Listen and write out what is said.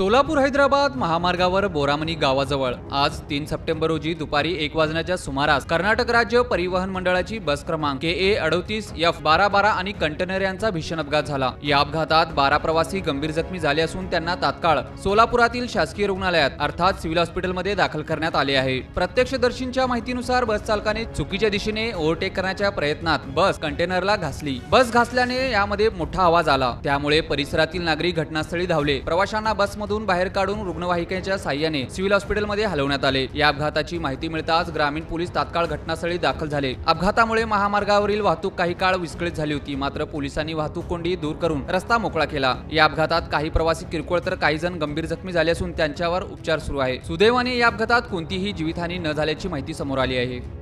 सोलापूर हैदराबाद महामार्गावर बोरामणी गावाजवळ. आज तीन सप्टेंबर रोजी दुपारी एक वाजण्याच्या सुमारास कर्नाटक राज्य परिवहन मंडळाची बस क्रमांक के ए अडोतीस एफ बारा बारा आणि कंटेनर यांचा भीषण अपघात झाला. या अपघातात बारा प्रवासी गंभीर जखमी झाले असून त्यांना तात्काळ सोलापुरातील शासकीय रुग्णालयात अर्थात सिव्हिल हॉस्पिटलमध्ये दाखल करण्यात आले आहे. प्रत्यक्षदर्शींच्या माहितीनुसार बस चालकाने चुकीच्या दिशेने ओव्हरटेक करण्याच्या प्रयत्नात बस कंटेनरला घासली. बस घासल्याने यामध्ये मोठा आवाज आला. त्यामुळे परिसरातील नागरिक घटनास्थळी धावले. प्रवाशांना बसमधून बाहेर काढून रुग्णवाहिकेच्या साह्याने सिव्हिल हॉस्पिटलमध्ये हलवण्यात आले. या अपघाताची माहिती मिळताच ग्रामीण पोलीस तात्काळ घटनास्थळी दाखल झाले. अपघातामुळे महामार्गावरील वाहतूक काही काळ विस्कळीत झाली होती. मात्र पोलिसांनी वाहतूक कोंडी दूर करून रस्ता मोकळा केला. या अपघातात काही प्रवासी किरकोळ तर काही जण गंभीर जखमी झाले असून त्यांच्यावर उपचार सुरू आहे. सुदैवाने या अपघातात कोणतीही जीवितहानी न झाल्याची माहिती समोर आली आहे.